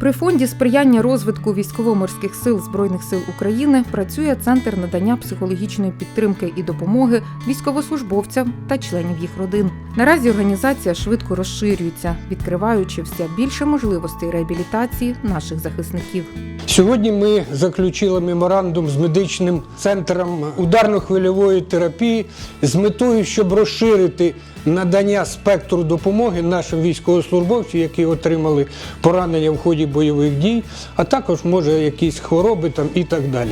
При фонді сприяння розвитку військово-морських сил Збройних сил України працює центр надання психологічної підтримки і допомоги військовослужбовцям та членів їх родин. Наразі організація швидко розширюється, відкриваючи все більше можливостей реабілітації наших захисників. Сьогодні ми заключили меморандум з медичним центром ударно-хвильової терапії з метою, щоб розширити надання спектру допомоги нашим військовослужбовцям, які отримали поранення в ході бойових дій, а також може якісь хвороби там і так далі.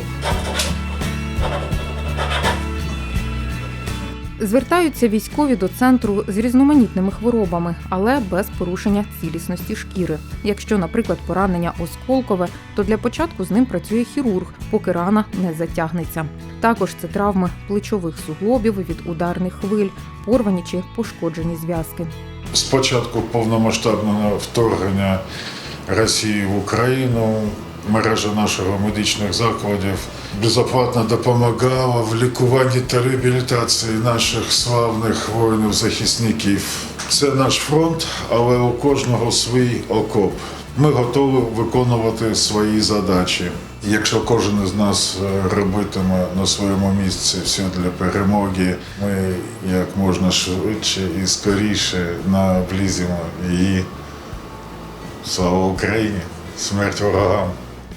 Звертаються військові до центру з різноманітними хворобами, але без порушення цілісності шкіри. Якщо, наприклад, поранення осколкове, то для початку з ним працює хірург, поки рана не затягнеться. Також це травми плечових суглобів від ударних хвиль, порвані чи пошкоджені зв'язки. З початку повномасштабного вторгнення Росії в Україну мережа наших медичних закладів безоплатно допомагала в лікуванні та реабілітації наших славних воїнів-захисників. Це наш фронт, але у кожного свій окоп. Ми готові виконувати свої задачі. Якщо кожен із нас е, робитиме на своєму місці все для перемоги, ми як можна швидше і скоріше наблизимо її. Слава Україні! Смерть ворогам!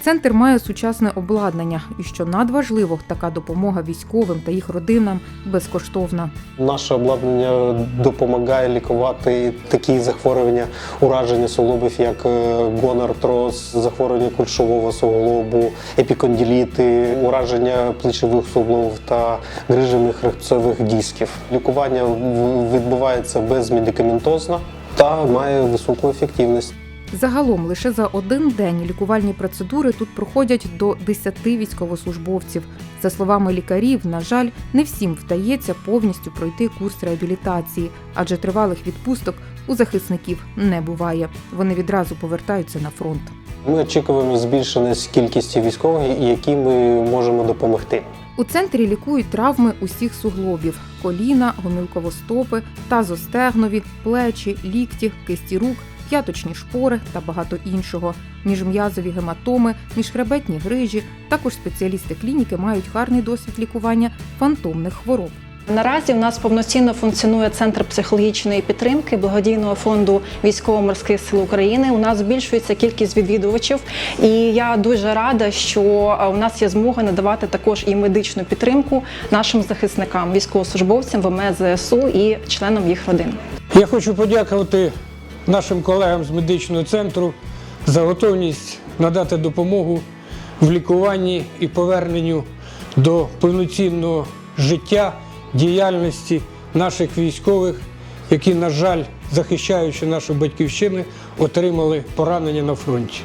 Центр має сучасне обладнання, і що надважливо, така допомога військовим та їх родинам безкоштовна. Наше обладнання допомагає лікувати такі захворювання, ураження суглобів, як е, гонартроз, захворювання кульшового суглобу, епікондиліти, ураження плечових суглобів та грижених хребцевих дисків. Лікування в- відбувається безмедикаментозно та має високу ефективність. Загалом лише за один день лікувальні процедури тут проходять до 10 військовослужбовців. За словами лікарів, на жаль, не всім вдається повністю пройти курс реабілітації, адже тривалих відпусток у захисників не буває. Вони відразу повертаються на фронт. Ми очікуємо збільшення кількості військових, яким ми можемо допомогти. У центрі лікують травми усіх суглобів: коліна, гомілковостопи, тазостегнові, плечі, лікті, кисті рук, п'яточні шпори та багато іншого. Міжм'язові гематоми, міжхребетні грижі. Також спеціалісти клініки мають гарний досвід лікування фантомних хвороб. Наразі у нас повноцінно функціонує центр психологічної підтримки благодійного фонду військово-морських сил України. У нас збільшується кількість відвідувачів, і я дуже рада, що е, у нас є змога надавати також і медичну підтримку нашим захисникам, військовослужбовцям ВМС ЗСУ і членам їх родин. Я хочу подякувати нашим колегам з медичного центру за готовність надати допомогу в лікуванні і поверненню до повноцінного життя, діяльності наших військових, які, на жаль, захищаючи нашу батьківщину, отримали поранення на фронті.